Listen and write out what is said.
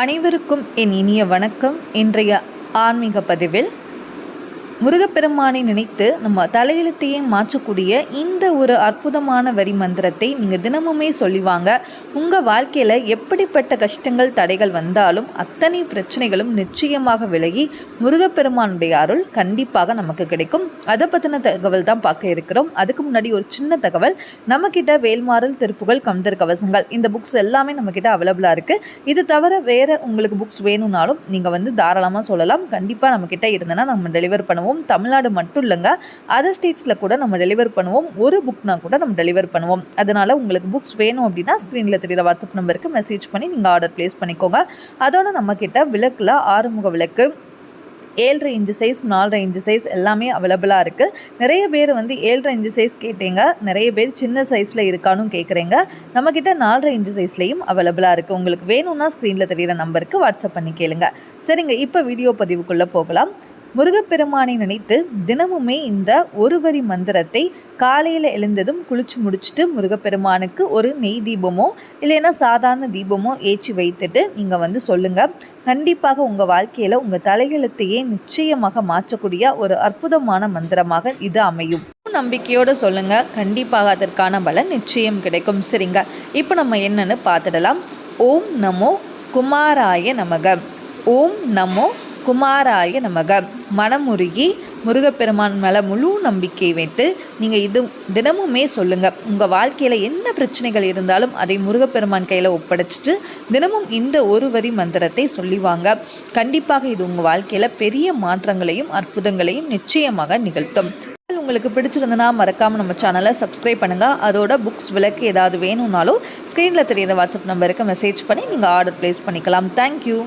அனைவருக்கும் என் இனிய வணக்கம். இன்றைய ஆன்மீக பதிவில் முருகப்பெருமானை நினைத்து நம்ம தலையெழுத்தையே மாற்றக்கூடிய இந்த ஒரு அற்புதமான வரி மந்திரத்தை நீங்கள் தினமுமே சொல்லிவாங்க உங்கள் வாழ்க்கையில் எப்படிப்பட்ட கஷ்டங்கள் தடைகள் வந்தாலும் அத்தனை பிரச்சனைகளும் நிச்சயமாக விலகி முருகப்பெருமானுடைய அருள் கண்டிப்பாக நமக்கு கிடைக்கும். அதை பற்றின தகவல் தான் பார்க்க இருக்கிறோம். அதுக்கு முன்னாடி ஒரு சின்ன தகவல். நம்மக்கிட்ட வேல்மாறல் திருப்புகள் கம்தர் கவசங்கள் இந்த புக்ஸ் எல்லாமே நம்மக்கிட்ட அவைலபிளாக இருக்குது இது தவிர வேறு உங்களுக்கு புக்ஸ் வேணும்னாலும் நீங்கள் வந்து தாராளமாக சொல்லலாம். கண்டிப்பாக நம்மக்கிட்ட இருந்தனா நம்ம டெலிவர் பண்ணுவோம். தமிழ்நாடு மட்டும் இல்லைங்க அதர் ஸ்டேட்ஸில் கூட நம்ம டெலிவர் பண்ணுவோம். ஒரு புக்னா கூட நம்ம டெலிவர் பண்ணுவோம். அதனால் உங்களுக்கு புக்ஸ் வேணும் அப்படின்னா ஸ்க்ரீனில் தெரியுற வாட்ஸ்அப் நம்பருக்கு மெசேஜ் பண்ணி நீங்கள் ஆர்டர் ப்ளேஸ் பண்ணிக்கோங்க. அதோட நம்மக்கிட்ட விளக்கில் ஆறுமுக விளக்கு ஏழரை இன்ச்சு சைஸ் நாலரை இன்ச்சு சைஸ் எல்லாமே அவைலபிளாக இருக்குது நிறைய பேர் வந்து ஏழரை இன்ச்சு சைஸ் கேட்டீங்க நிறைய பேர் சின்ன சைஸில் இருக்கானும் கேட்குறீங்க நம்மக்கிட்ட நாலரை இன்ச்சு சைஸ்லேயும் அவைலபிளாக இருக்குது உங்களுக்கு வேணும்னா ஸ்க்ரீனில் தெரிகிற நம்பருக்கு வாட்ஸ்அப் பண்ணி கேளுங்க. சரிங்க இப்போ வீடியோ பதிவுக்குள்ளே போகலாம். முருகப்பெருமானை நினைத்து தினமுமே இந்த ஒரு வரி மந்திரத்தை காலையில் எழுந்ததும் குளிச்சு முடிச்சுட்டு முருகப்பெருமானுக்கு ஒரு நெய் தீபமோ இல்லைன்னா சாதாரண தீபமோ ஏற்றி வைத்துட்டு நீங்கள் வந்து சொல்லுங்கள் கண்டிப்பாக உங்கள் வாழ்க்கையில் உங்கள் தலையெழுத்தையே நிச்சயமாக மாற்றக்கூடிய ஒரு அற்புதமான மந்திரமாக இது அமையும். நம்பிக்கையோடு சொல்லுங்கள் கண்டிப்பாக அதற்கான பலன் நிச்சயம் கிடைக்கும். சரிங்க. இப்போ நம்ம என்னன்னு பார்த்துடலாம். ஓம் நமோ குமாராய நமக. ஓம் நமோ குமாராய நமக. மனமுருகி முருகப்பெருமான் மேலே முழு நம்பிக்கை வைத்து நீங்கள் இது தினமுமே சொல்லுங்கள் உங்கள் வாழ்க்கையில் என்ன பிரச்சனைகள் இருந்தாலும் அதை முருகப்பெருமான் கையில் ஒப்படைச்சிட்டு தினமும் இந்த ஒரு வரி மந்திரத்தை சொல்லிவாங்க கண்டிப்பாக இது உங்கள் வாழ்க்கையில் பெரிய மாற்றங்களையும் அற்புதங்களையும் நிச்சயமாக நிகழ்த்தும். உங்களுக்கு பிடிச்சிருந்ததுன்னா மறக்காமல் நம்ம சேனலை சப்ஸ்கிரைப் பண்ணுங்கள் அதோட புக்ஸ் விளக்கு ஏதாவது வேணும்னாலும் ஸ்க்ரீனில் தெரியாத வாட்ஸ்அப் நம்பருக்கு மெசேஜ் பண்ணி நீங்கள் ஆர்டர் ப்ளேஸ் பண்ணிக்கலாம். தேங்க்யூ